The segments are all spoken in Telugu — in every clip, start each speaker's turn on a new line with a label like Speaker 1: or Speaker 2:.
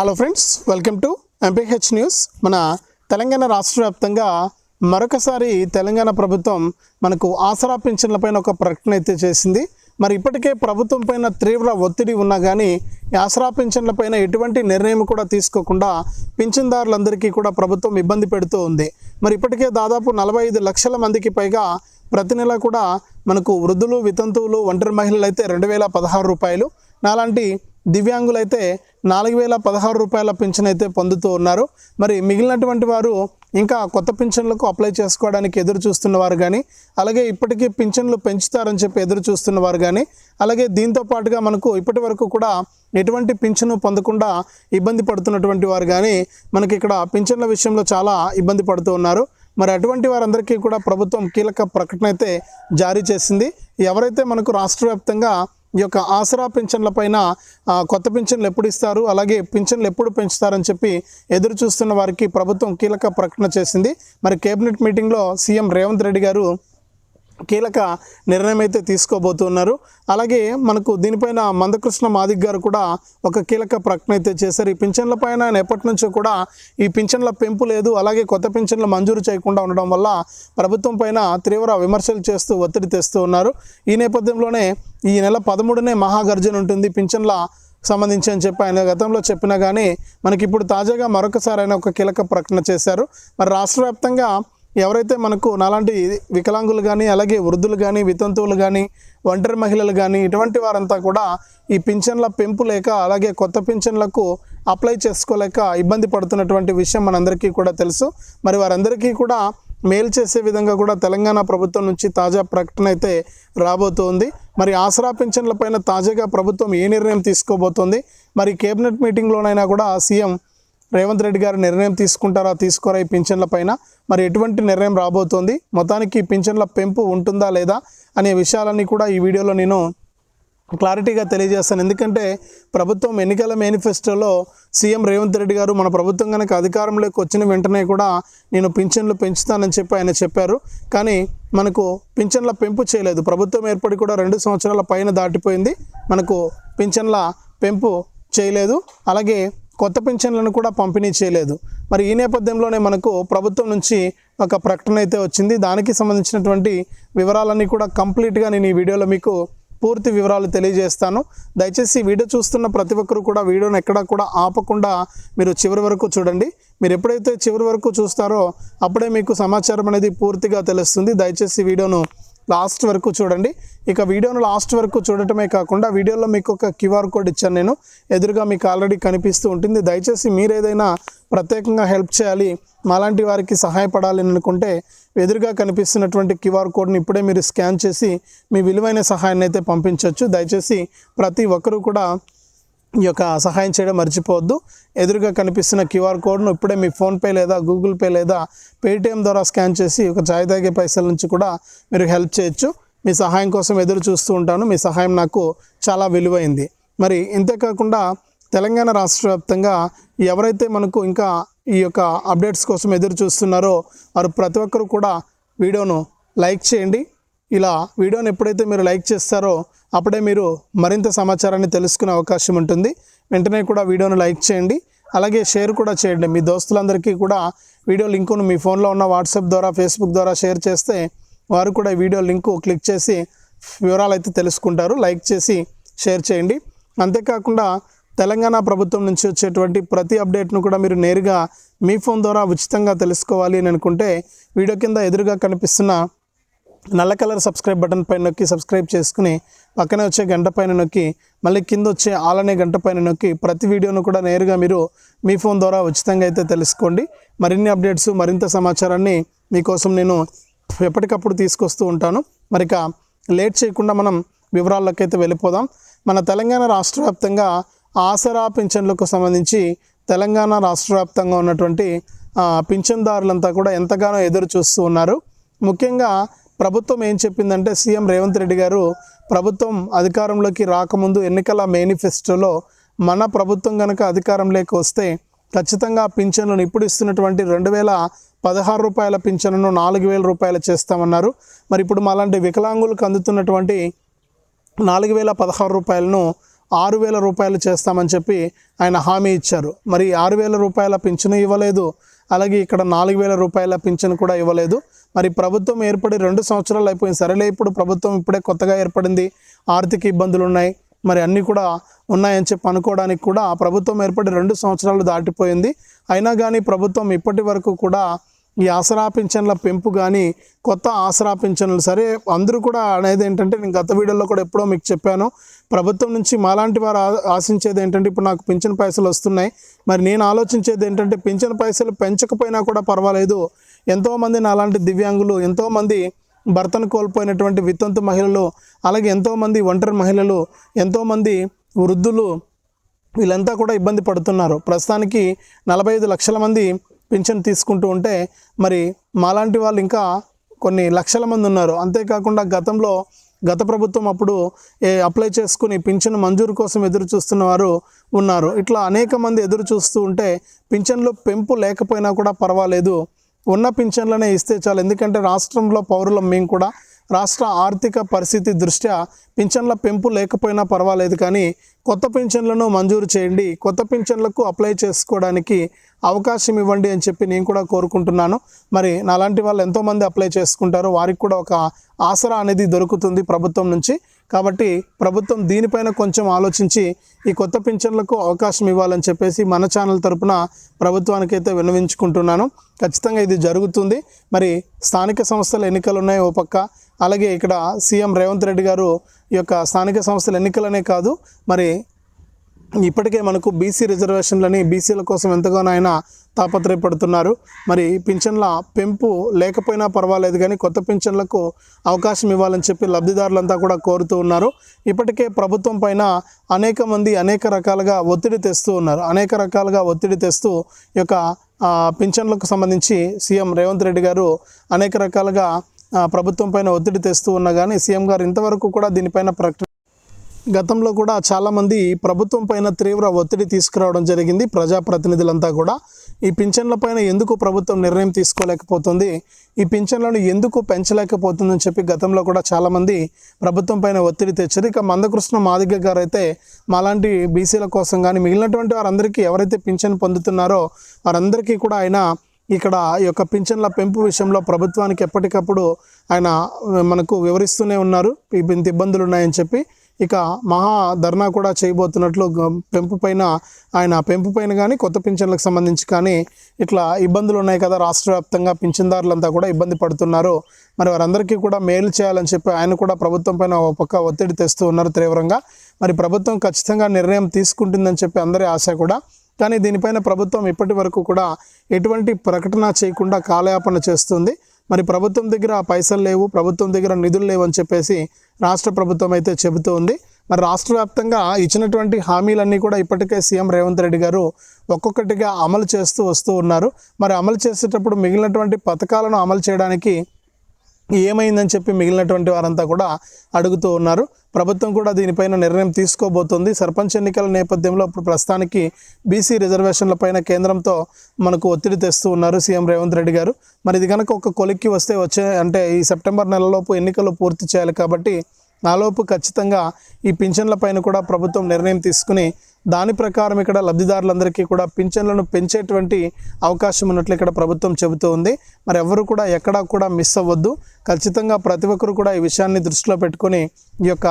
Speaker 1: Hello friends welcome to MPH news మన తెలంగాణ రాష్ట్ర వ్యాప్తంగా మరొకసారి తెలంగాణ ప్రభుత్వం మనకు ఆసరా పింఛన్లపైన ఒక ప్రకటన అయితే చేసింది. మరి ఇప్పటికే ప్రభుత్వం పైన తీవ్ర ఒత్తిడి ఉన్నా కానీ ఆసరా పింఛన్లపైన ఎటువంటి నిర్ణయం కూడా తీసుకోకుండా పింఛన్దారులందరికీ కూడా ప్రభుత్వం ఇబ్బంది పెడుతూ ఉంది. మరి ఇప్పటికే దాదాపు నలభై ఐదు లక్షల మందికి పైగా ప్రతి నెల కూడా మనకు వృద్ధులు వితంతువులు ఒంటరి మహిళలు అయితే రెండు వేల పదహారు రూపాయలు. నాలాంటి దివ్యాంగులైతే నాలుగు వేల పదహారు రూపాయల పింఛన్ అయితే పొందుతూ ఉన్నారు. మరి మిగిలినటువంటి వారు ఇంకా కొత్త పింఛన్లకు అప్లై చేసుకోవడానికి ఎదురు చూస్తున్న వారు కానీ అలాగే ఇప్పటికీ పింఛన్లు పెంచుతారని చెప్పి ఎదురు చూస్తున్న వారు కానీ అలాగే దీంతో పాటుగా మనకు ఇప్పటి వరకు కూడా ఎటువంటి పింఛను పొందకుండా ఇబ్బంది పడుతున్నటువంటి వారు కానీ మనకి ఇక్కడ పింఛన్ల విషయంలో చాలా ఇబ్బంది పడుతూ ఉన్నారు. మరి అటువంటి వారందరికీ కూడా ప్రభుత్వం కీలక ప్రకటన అయితే జారీ చేసింది. ఎవరైతే మనకు రాష్ట్ర వ్యాప్తంగా ఈ యొక్క ఆసరా పింఛన్ల పైన కొత్త పింఛన్లు ఎప్పుడు ఇస్తారు? అలాగే పింఛన్లు ఎప్పుడు పెంచుతారని చెప్పి ఎదురు చూస్తున్న వారికి ప్రభుత్వం కీలక ప్రకటన చేసింది. మరి కేబినెట్ మీటింగ్లో సీఎం రేవంత్ రెడ్డి గారు కీలక నిర్ణయం అయితే తీసుకోబోతున్నారు. అలాగే మనకు దీనిపైన మందకృష్ణ మాదిక్ గారు కూడా ఒక కీలక ప్రకటన అయితే చేశారు. ఈ పింఛన్ల పైన ఆయన ఎప్పటి నుంచో కూడా ఈ పింఛన్ల పెంపు లేదు. అలాగే కొత్త పింఛన్లు మంజూరు చేయకుండా ఉండడం వల్ల ప్రభుత్వం పైన తీవ్ర విమర్శలు చేస్తూ ఒత్తిడి తెస్తూ ఉన్నారు. ఈ నేపథ్యంలోనే ఈ నెల పదమూడునే మహాగర్జన ఉంటుంది. పింఛన్ల సంబంధించి అని చెప్పి ఆయన గతంలో చెప్పినా కానీ మనకి ఇప్పుడు తాజాగా మరొకసారి ఆయన ఒక కీలక ప్రకటన చేశారు. మరి రాష్ట్ర వ్యాప్తంగా ఎవరైతే మనకు నాలాంటి వికలాంగులు కానీ అలాగే వృద్ధులు కానీ వితంతువులు కానీ ఒంటరి మహిళలు కానీ ఇటువంటి వారంతా కూడా ఈ పింఛన్ల పెంపు లేక అలాగే కొత్త పింఛన్లకు అప్లై చేసుకోలేక ఇబ్బంది పడుతున్నటువంటి విషయం మనందరికీ కూడా తెలుసు. మరి వారందరికీ కూడా మేలు చేసే విధంగా కూడా తెలంగాణ ప్రభుత్వం నుంచి తాజా ప్రకటన అయితే రాబోతోంది. మరి ఆసరా పింఛన్లపైన తాజాగా ప్రభుత్వం ఏ నిర్ణయం తీసుకోబోతోంది? మరి కేబినెట్ మీటింగ్లోనైనా కూడా సీఎం రేవంత్ రెడ్డి గారు నిర్ణయం తీసుకుంటారా తీసుకోరా ఈ పింఛన్ల పైన? మరి ఎటువంటి నిర్ణయం రాబోతోంది? మొత్తానికి పింఛన్ల పెంపు ఉంటుందా లేదా అనే విషయాలన్నీ కూడా ఈ వీడియోలో నేను క్లారిటీగా తెలియజేస్తాను. ఎందుకంటే ప్రభుత్వం ఎన్నికల మేనిఫెస్టోలో సీఎం రేవంత్ రెడ్డి గారు మన ప్రభుత్వం కనుక అధికారంలోకి వచ్చిన వెంటనే కూడా నేను పింఛన్లు పెంచుతానని చెప్పి ఆయన చెప్పారు. కానీ మనకు పింఛన్ల పెంపు చేయలేదు. ప్రభుత్వం ఏర్పడి కూడా రెండు సంవత్సరాల పైన దాటిపోయింది. మనకు పింఛన్ల పెంపు చేయలేదు. అలాగే కొత్త పింఛన్లను కూడా పంపిణీ చేయలేదు. మరి ఈ నేపథ్యంలోనే మనకు ప్రభుత్వం నుంచి ఒక ప్రకటన అయితే వచ్చింది. దానికి సంబంధించినటువంటి వివరాలన్నీ కూడా కంప్లీట్గా నేను ఈ వీడియోలో మీకు పూర్తి వివరాలు తెలియజేస్తాను. దయచేసి వీడియో చూస్తున్న ప్రతి ఒక్కరు కూడా వీడియోను ఎక్కడా కూడా ఆపకుండా మీరు చివరి వరకు చూడండి. మీరు ఎప్పుడైతే చివరి వరకు చూస్తారో అప్పుడే మీకు సమాచారం అనేది పూర్తిగా తెలుస్తుంది. దయచేసి వీడియోను లాస్ట్ వరకు చూడండి. ఇక వీడియోను లాస్ట్ వరకు చూడటమే కాకుండా వీడియోలో మీకు ఒక క్యూఆర్ కోడ్ ఇచ్చాను నేను. ఎదురుగా మీకు ఆల్రెడీ కనిపిస్తూ ఉంటుంది. దయచేసి మీరు ఏదైనా ప్రత్యేకంగా హెల్ప్ చేయాలి మాలాంటి వారికి సహాయపడాలి అని అనుకుంటే ఎదురుగా కనిపిస్తున్నటువంటి క్యూఆర్ కోడ్ని ఇప్పుడే మీరు స్కాన్ చేసి మీ విలువైన సహాయాన్ని అయితే పంపించవచ్చు దయచేసి ప్రతి ఒక్కరూ కూడా ఈ యొక్క సహాయం చేయడం మర్చిపోవద్దు. ఎదురుగా కనిపిస్తున్న క్యూఆర్ కోడ్ను ఇప్పుడే మీ ఫోన్పే లేదా గూగుల్ పే లేదా పేటిఎం ద్వారా స్కాన్ చేసి ఒక చాయ్ తాగే పైసల నుంచి కూడా మీరు హెల్ప్ చేయొచ్చు. మీ సహాయం కోసం ఎదురు చూస్తూ ఉంటాను. మీ సహాయం నాకు చాలా విలువైంది. మరి ఇంతేకాకుండా తెలంగాణ రాష్ట్ర వ్యాప్తంగా ఎవరైతే మనకు ఇంకా ఈ యొక్క అప్డేట్స్ కోసం ఎదురు చూస్తున్నారో వారు ప్రతి ఒక్కరు కూడా వీడియోను లైక్ చేయండి. ఇలా వీడియోని ఎప్పుడైతే మీరు లైక్ చేస్తారో అప్పుడే మీరు మరింత సమాచారాన్ని తెలుసుకునే అవకాశం ఉంటుంది. వెంటనే కూడా వీడియోను లైక్ చేయండి. అలాగే షేర్ కూడా చేయండి. మీ దోస్తులందరికీ కూడా వీడియో లింకును మీ ఫోన్లో ఉన్న వాట్సాప్ ద్వారా ఫేస్బుక్ ద్వారా షేర్ చేస్తే వారు కూడా వీడియో లింకు క్లిక్ చేసి వివరాలు అయితే తెలుసుకుంటారు. లైక్ చేసి షేర్ చేయండి. అంతేకాకుండా తెలంగాణ ప్రభుత్వం నుంచి వచ్చేటువంటి ప్రతి అప్డేట్ను కూడా మీరు నేరుగా మీ ఫోన్ ద్వారా ఉచితంగా తెలుసుకోవాలి అని అనుకుంటే వీడియో కింద ఎదురుగా కనిపిస్తున్న నల్ల కలర్ సబ్స్క్రైబ్ బటన్ పైన నొక్కి సబ్స్క్రైబ్ చేసుకుని పక్కనే వచ్చే గంట పైన నొక్కి మళ్ళీ కింద వచ్చే ఆల్ అనే గంట పైన నొక్కి ప్రతి వీడియోను కూడా నేరుగా మీరు మీ ఫోన్ ద్వారా ఉచితంగా అయితే తెలుసుకోండి. మరిన్ని అప్డేట్స్ మరింత సమాచారాన్ని మీకోసం నేను ఎప్పటికప్పుడు తీసుకొస్తూ ఉంటాను. మరి ఇక లేట్ చేయకుండా మనం వివరాల్లోకి అయితే వెళ్ళిపోదాం. మన తెలంగాణ రాష్ట్ర వ్యాప్తంగా ఆసరా పింఛన్లకు సంబంధించి తెలంగాణ రాష్ట్ర వ్యాప్తంగా ఉన్నటువంటి పింఛన్దారులంతా కూడా ఎంతగానో ఎదురు చూస్తూ ఉన్నారు. ముఖ్యంగా ప్రభుత్వం ఏం చెప్పిందంటే సీఎం రేవంత్ రెడ్డి గారు ప్రభుత్వం అధికారంలోకి రాకముందు ఎన్నికల మేనిఫెస్టోలో మన ప్రభుత్వం కనుక అధికారంలోకి వస్తే ఖచ్చితంగా పింఛన్లను ఇప్పుడు ఇస్తున్నటువంటి రెండు వేల పదహారు రూపాయల పింఛన్ను నాలుగు వేల రూపాయలు చేస్తామన్నారు. మరి ఇప్పుడు మాలాంటి వికలాంగులకు అందుతున్నటువంటి నాలుగు వేల పదహారు రూపాయలను ఆరు వేల రూపాయలు చేస్తామని చెప్పి ఆయన హామీ ఇచ్చారు. మరి ఆరు వేల రూపాయల పింఛను ఇవ్వలేదు. అలాగే ఇక్కడ నాలుగు వేల రూపాయల పింఛను కూడా ఇవ్వలేదు. మరి ప్రభుత్వం ఏర్పడి రెండు సంవత్సరాలు అయిపోయింది. సరేలే ఇప్పుడు ప్రభుత్వం ఇప్పుడే కొత్తగా ఏర్పడింది. ఆర్థిక ఇబ్బందులు ఉన్నాయి. మరి అన్నీ కూడా ఉన్నాయని చెప్పి అనుకోవడానికి కూడా ప్రభుత్వం ఏర్పడి రెండు సంవత్సరాలు దాటిపోయింది. అయినా కానీ ప్రభుత్వం ఇప్పటి వరకు కూడా ఈ ఆసరా పింఛన్ల పెంపు కానీ కొత్త ఆసరా పింఛన్లు సరే అందరూ కూడా అనేది ఏంటంటే నేను గత వీడియోలో కూడా ఎప్పుడో మీకు చెప్పాను. ప్రభుత్వం నుంచి మాలాంటి వారు ఆ- ఆశించేది ఏంటంటే ఇప్పుడు నాకు పింఛన్ పైసలు వస్తున్నాయి. మరి నేను ఆలోచించేది ఏంటంటే పింఛన్ పైసలు పెంచకపోయినా కూడా పర్వాలేదు. ఎంతోమంది నాలాంటి దివ్యాంగులు ఎంతోమంది భర్తను కోల్పోయినటువంటి వితంతు మహిళలు అలాగే ఎంతోమంది ఒంటరి మహిళలు ఎంతోమంది వృద్ధులు వీళ్ళంతా కూడా ఇబ్బంది పడుతున్నారు. ప్రస్తుతానికి నలభై ఐదు లక్షల మంది పింఛన్ తీసుకుంటూ ఉంటే మరి మాలాంటి వాళ్ళు ఇంకా కొన్ని లక్షల మంది ఉన్నారు. అంతేకాకుండా గతంలో గత ప్రభుత్వం అప్పుడు ఏ అప్లై చేసుకుని పింఛను మంజూరు కోసం ఎదురు చూస్తున్న వారు ఉన్నారు. ఇట్లా అనేక మంది ఎదురు చూస్తూ ఉంటే పింఛన్లు పెంపు లేకపోయినా కూడా పర్వాలేదు. ఉన్న పింఛన్లనే ఇస్తే చాలు. ఎందుకంటే రాష్ట్రంలో పౌరులం మేము కూడా. రాష్ట్ర ఆర్థిక పరిస్థితి దృష్ట్యా పింఛన్ల పెంపు లేకపోయినా పర్వాలేదు కానీ కొత్త పింఛన్లను మంజూరు చేయండి. కొత్త పింఛన్లకు అప్లై చేసుకోవడానికి అవకాశం ఇవ్వండి అని చెప్పి నేను కూడా కోరుకుంటున్నాను. మరి నాలాంటి వాళ్ళు ఎంతోమంది అప్లై చేసుకుంటారు. వారికి కూడా ఒక ఆసరా అనేది దొరుకుతుంది ప్రభుత్వం నుంచి. కాబట్టి ప్రభుత్వం దీనిపైన కొంచెం ఆలోచించి ఈ కొత్త పింఛన్లకు అవకాశం ఇవ్వాలని చెప్పేసి మన ఛానల్ తరపున ప్రభుత్వానికి అయితే విన్నవించుకుంటున్నాను. ఖచ్చితంగా ఇది జరుగుతుంది. మరి స్థానిక సంస్థల ఎన్నికలు ఉన్నాయి ఓ పక్క అలాగే ఇక్కడ సీఎం రేవంత్ రెడ్డి గారు ఈ యొక్క స్థానిక సంస్థల ఎన్నికలనే కాదు మరి ఇప్పటికే మనకు బీసీ రిజర్వేషన్లని బీసీల కోసం ఎంతగానో ఆయన తాపత్రయపడుతున్నారు. మరి పింఛన్ల పెంపు లేకపోయినా పర్వాలేదు కానీ కొత్త పింఛన్లకు అవకాశం ఇవ్వాలని చెప్పి లబ్ధిదారులంతా కూడా కోరుతూ ఉన్నారు. ఇప్పటికే ప్రభుత్వం పైన అనేక మంది అనేక రకాలుగా ఒత్తిడి తెస్తూ ఉన్నారు. అనేక రకాలుగా ఒత్తిడి తెస్తూ ఈ యొక్క పింఛన్లకు సంబంధించి సీఎం రేవంత్ రెడ్డి గారు అనేక రకాలుగా ప్రభుత్వం పైన ఒత్తిడి తెస్తూ ఉన్నా కానీ సీఎం గారు ఇంతవరకు కూడా దీనిపైన ప్రకటన గతంలో కూడా చాలామంది ప్రభుత్వం పైన తీవ్ర ఒత్తిడి తీసుకురావడం జరిగింది. ప్రజాప్రతినిధులంతా కూడా ఈ పింఛన్ల పైన ఎందుకు ప్రభుత్వం నిర్ణయం తీసుకోలేకపోతుంది? ఈ పింఛన్లను ఎందుకు పెంచలేకపోతుందని చెప్పి గతంలో కూడా చాలామంది ప్రభుత్వం పైన ఒత్తిడి తెచ్చారు. ఇక మందకృష్ణ మాదిగ గారు అయితే మాలాంటి బీసీల కోసం కానీ మిగిలినటువంటి వారందరికీ ఎవరైతే పింఛన్ పొందుతున్నారో వారందరికీ కూడా ఆయన ఇక్కడ ఈ యొక్క పింఛన్ల పెంపు విషయంలో ప్రభుత్వానికి ఎప్పటికప్పుడు ఆయన మనకు వివరిస్తూనే ఉన్నారు. ఇంత ఇబ్బందులు ఉన్నాయని చెప్పి ఇక మహా ధర్నా కూడా చేయబోతున్నట్లు పెంపు పైన ఆయన పెంపు పైన కానీ కొత్త పింఛన్లకు సంబంధించి కానీ ఇట్లా ఇబ్బందులు ఉన్నాయి కదా రాష్ట్ర వ్యాప్తంగా పింఛన్దారులంతా కూడా ఇబ్బంది పడుతున్నారు. మరి వారందరికీ కూడా మేలు చేయాలని చెప్పి ఆయన కూడా ప్రభుత్వం పైన ఒక పక్క ఒత్తిడి తెస్తూ ఉన్నారు తీవ్రంగా. మరి ప్రభుత్వం ఖచ్చితంగా నిర్ణయం తీసుకుంటుందని చెప్పి అందరి ఆశ కూడా. కానీ దీనిపైన ప్రభుత్వం ఇప్పటి వరకు కూడా ఎటువంటి ప్రకటన చేయకుండా కాలయాపన చేస్తుంది. మరి ప్రభుత్వం దగ్గర పైసలు లేవు ప్రభుత్వం దగ్గర నిధులు లేవు అని చెప్పేసి రాష్ట్ర ప్రభుత్వం అయితే చెబుతూ ఉంది. మరి రాష్ట్ర వ్యాప్తంగా ఇచ్చినటువంటి హామీలన్నీ కూడా ఇప్పటికే సీఎం రేవంత్ రెడ్డి గారు ఒక్కొక్కటిగా అమలు చేస్తూ వస్తూ ఉన్నారు. మరి అమలు చేసేటప్పుడు మిగిలినటువంటి పథకాలను అమలు చేయడానికి ఏమైందని చెప్పి మిగిలినటువంటి వారంతా కూడా అడుగుతూ ఉన్నారు. ప్రభుత్వం కూడా దీనిపైన నిర్ణయం తీసుకోబోతుంది. సర్పంచ్ ఎన్నికల నేపథ్యంలో ఇప్పుడు ప్రస్తుతానికి బీసీ రిజర్వేషన్ల పైన కేంద్రంతో మనకు ఒత్తిడి తెస్తూ ఉన్నారు సీఎం రేవంత్ రెడ్డి గారు. మరి ఇది కనుక ఒక కొలిక్కి వస్తే వచ్చే అంటే ఈ సెప్టెంబర్ నెలలోపు ఎన్నికలు పూర్తి చేయాలి కాబట్టి నాలోపు ఖచ్చితంగా ఈ పింఛన్ల పైన కూడా ప్రభుత్వం నిర్ణయం తీసుకుని దాని ప్రకారం ఇక్కడ లబ్ధిదారులందరికీ కూడా పింఛన్లను పెంచేటువంటి అవకాశం ఉన్నట్లు ఇక్కడ ప్రభుత్వం చెబుతూ ఉంది. మరి ఎవరు కూడా ఎక్కడా కూడా మిస్ అవ్వద్దు. ఖచ్చితంగా ప్రతి ఒక్కరు కూడా ఈ విషయాన్ని దృష్టిలో పెట్టుకొని ఈ యొక్క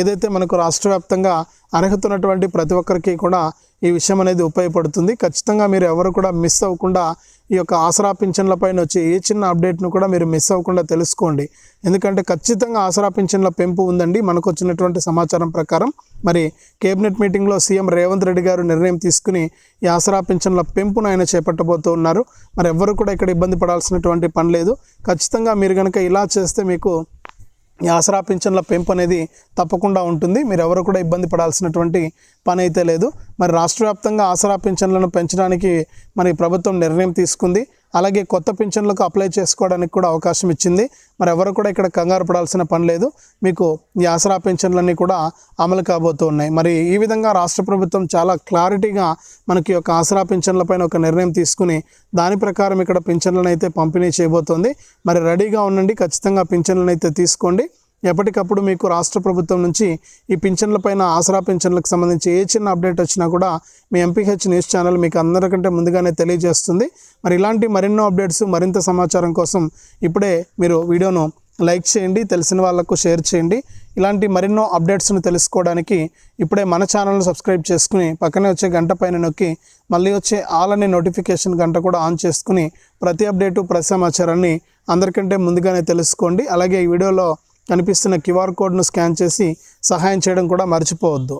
Speaker 1: ఏదైతే మనకు రాష్ట్ర వ్యాప్తంగా అర్హత ఉన్నటువంటి ప్రతి ఒక్కరికి కూడా ఈ విషయం అనేది ఉపయోగపడుతుంది. ఖచ్చితంగా మీరు ఎవరు కూడా మిస్ అవ్వకుండా ఈ యొక్క ఆసరా పింఛన్ల పైన వచ్చే ఏ చిన్న అప్డేట్ను కూడా మీరు మిస్ అవ్వకుండా తెలుసుకోండి. ఎందుకంటే ఖచ్చితంగా ఆసరా పింఛన్ల పెంపు ఉందండి. మనకు వచ్చినటువంటి సమాచారం ప్రకారం మరి కేబినెట్ మీటింగ్లో సీఎం రేవంత్ రెడ్డి గారు నిర్ణయం తీసుకుని ఈ ఆసరా పింఛన్ల పెంపును ఆయన చేపట్టబోతూ ఉన్నారు. మరి ఎవ్వరు కూడా ఇక్కడ ఇబ్బంది పడాల్సినటువంటి పని లేదు. ఖచ్చితంగా మీరు కనుక ఇలా చేస్తే మీకు ఈ ఆసరా పింఛన్ల పెంపు అనేది తప్పకుండా ఉంటుంది. మీరు ఎవరు కూడా ఇబ్బంది పడాల్సినటువంటి పని అయితే లేదు. మరి రాష్ట్ర వ్యాప్తంగా ఆసరా పింఛన్లను పెంచడానికి మరి ప్రభుత్వం నిర్ణయం తీసుకుంది. అలాగే కొత్త పింఛన్లకు అప్లై చేసుకోవడానికి కూడా అవకాశం ఇచ్చింది. మరి ఎవరు కూడా ఇక్కడ కంగారు పడాల్సిన పని లేదు. మీకు ఈ ఆసరా పింఛన్లన్నీ కూడా అమలు కాబోతూ ఉన్నాయి మరి ఈ విధంగా రాష్ట్ర ప్రభుత్వం చాలా క్లారిటీగా మనకి యొక్క ఆసరా పింఛన్లపైన ఒక నిర్ణయం తీసుకుని దాని ప్రకారం ఇక్కడ పింఛన్లను అయితే పంపిణీ చేయబోతోంది. మరి రెడీగా ఉండండి. ఖచ్చితంగా పింఛన్లను అయితే తీసుకోండి. ఎప్పటికప్పుడు మీకు రాష్ట్ర ప్రభుత్వం నుంచి ఈ పింఛన్లపైన ఆసరా పింఛన్లకు సంబంధించి ఏ చిన్న అప్డేట్ వచ్చినా కూడా మీ ఎంపీహెచ్ న్యూస్ ఛానల్ మీకు అందరికంటే ముందుగానే తెలియజేస్తుంది. మరి ఇలాంటి మరెన్నో అప్డేట్స్ మరింత సమాచారం కోసం ఇప్పుడే మీరు వీడియోను లైక్ చేయండి తెలిసిన వాళ్ళకు షేర్ చేయండి. ఇలాంటి మరెన్నో అప్డేట్స్ను తెలుసుకోవడానికి ఇప్పుడే మన ఛానల్ను సబ్స్క్రైబ్ చేసుకుని పక్కనే వచ్చే గంట పైన నొక్కి మళ్ళీ వచ్చే ఆల్ అనే నోటిఫికేషన్ గంట కూడా ఆన్ చేసుకుని ప్రతి అప్డేటు ప్రతి సమాచారాన్ని అందరికంటే ముందుగానే తెలుసుకోండి. అలాగే ఈ వీడియోలో కనిపిస్తున్న క్యూఆర్ కోడ్ను స్కాన్ చేసి సహాయం చేయడం కూడా మర్చిపోవద్దు.